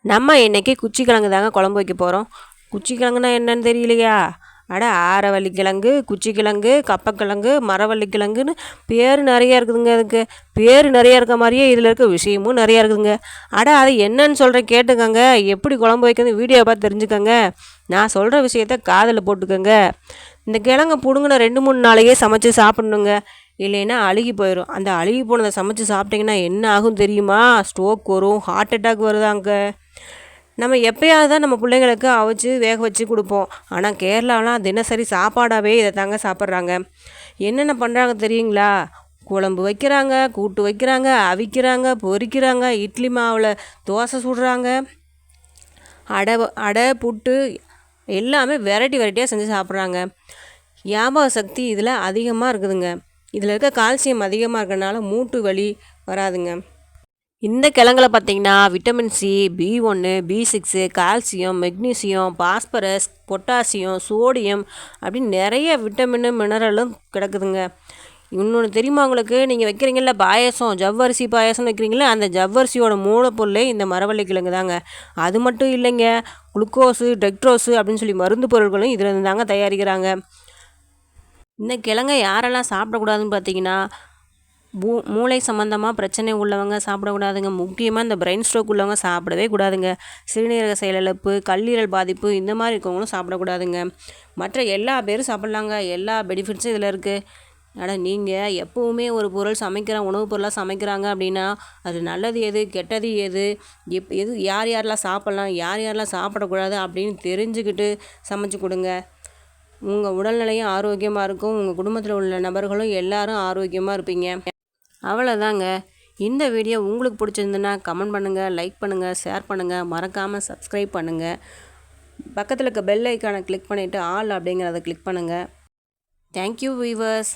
நம்ம என்றைக்கே குச்சி கிழங்கு தாங்க குழம்பு வைக்க போகிறோம் குச்சிக்கிழங்குனா என்னன்னு தெரியலையா? அட ஆரவள்ளி கிழங்கு குச்சி கிழங்கு கப்பக்கிழங்கு மரவள்ளி கிழங்குன்னு பேர் நிறைய இருக்குதுங்க அதுக்கு. பேர் நிறைய இருக்க மாதிரியே இதில் இருக்க விஷயமும் நிறையா இருக்குதுங்க. அட அது என்னன்னு சொல்கிறேன் கேட்டுக்கோங்க. எப்படி குழம்பு வைக்கிறது வீடியோ பார்த்து தெரிஞ்சுக்கோங்க. நான் சொல்கிற விஷயத்த காதில் போட்டுக்கோங்க. இந்த கிழங்கு பிடுங்கின ரெண்டு மூணு நாளையே சமைச்சு சாப்பிட்ணுங்க. இல்லைன்னா அழுகி போயிடும் அந்த அழுகி போனதை சமைச்சு சாப்பிட்டிங்கன்னா என்ன ஆகும் தெரியுமா? ஸ்ட்ரோக் வரும் ஹார்ட் அட்டாக் வருதாங்க. நம்ம எப்போயாவது தான் நம்ம பிள்ளைங்களுக்கு அவிச்சு வேக வச்சு கொடுப்போம். ஆனால் கேரளாலாம் தினசரி சாப்பாடாகவே இதை தாங்க சாப்பிட்றாங்க. என்னென்ன பண்ணுறாங்க தெரியுங்களா? குழம்பு வைக்கிறாங்க கூட்டு வைக்கிறாங்க அவிக்கிறாங்க பொரிக்கிறாங்க இட்லி மாவில் தோசை சுடுறாங்க. அடை அடை புட்டு எல்லாமே வெரைட்டி வெரைட்டியாக செஞ்சு சாப்பிட்றாங்க. ஞாபக சக்தி இதில் அதிகமாக இருக்குதுங்க. இதில் இருக்க கால்சியம் அதிகமாக இருக்கிறனால மூட்டு வலி வராதுங்க. இந்த கிழங்குல பார்த்தீங்கன்னா விட்டமின் சி பி ஒன்று B six calcium magnesium phosphorus potassium sodium அப்படின்னு நிறைய விட்டமின் மினரலும் கிடக்குதுங்க. இன்னொன்று தெரியுமா உங்களுக்கு? நீங்கள் வைக்கிறீங்கள பாயசம் ஜவ்வரிசி பாயசம்னு வைக்கிறீங்களா அந்த ஜவ்வரிசியோட மூலப்பொருளே இந்த மரவள்ளி கிழங்கு தாங்க அது மட்டும் இல்லைங்க குளுக்கோஸு டெக்ட்ரோஸு அப்படின்னு சொல்லி மருந்து பொருட்களும் இதில் இருந்து தாங்க தயாரிக்கிறாங்க. இந்த கிழங்கை யாரெல்லாம் சாப்பிடக்கூடாதுன்னு பார்த்தீங்கன்னா மூ மூளை சம்மந்தமாக பிரச்சனை உள்ளவங்க சாப்பிடக்கூடாதுங்க. முக்கியமாக இந்த பிரெயின் ஸ்ட்ரோக் உள்ளவங்க சாப்பிடவே கூடாதுங்க. சிறுநீரக செயலிழப்பு கல்லீரல் பாதிப்பு இந்த மாதிரி இருக்கவங்களும் சாப்பிடக்கூடாதுங்க. மற்ற எல்லா பேரும் சாப்பிட்லாங்க. எல்லா பெனிஃபிட்ஸும் இதில் இருக்குது ஆனால் நீங்கள் எப்போவுமே ஒரு பொருள் சமைக்கிற உணவுப் பொருளாக சமைக்கிறாங்க அப்படின்னா அது நல்லது எது கெட்டது எது எப் எது யார் யாரெல்லாம் சாப்பிட்லாம் யார் யாரெல்லாம் சாப்பிடக்கூடாது அப்படின்னு தெரிஞ்சுக்கிட்டு சமைச்சு கொடுங்க. உங்கள் உடல்நிலையும் ஆரோக்கியமாக இருக்கும். உங்கள் குடும்பத்தில் உள்ள நபர்களும் எல்லாரும் ஆரோக்கியமாக இருப்பீங்க. அவ்வளோதாங்க இந்த வீடியோ உங்களுக்கு பிடிச்சிருந்துன்னா கமெண்ட் பண்ணுங்கள் லைக் பண்ணுங்கள் ஷேர் பண்ணுங்கள் மறக்காமல் சப்ஸ்கிரைப் பண்ணுங்கள் பக்கத்தில் இருக்க பெல் ஐக்கானை கிளிக் பண்ணிவிட்டு ஆல் அப்படிங்கிறத கிளிக் பண்ணுங்கள் தேங்க்யூ வீவர்ஸ்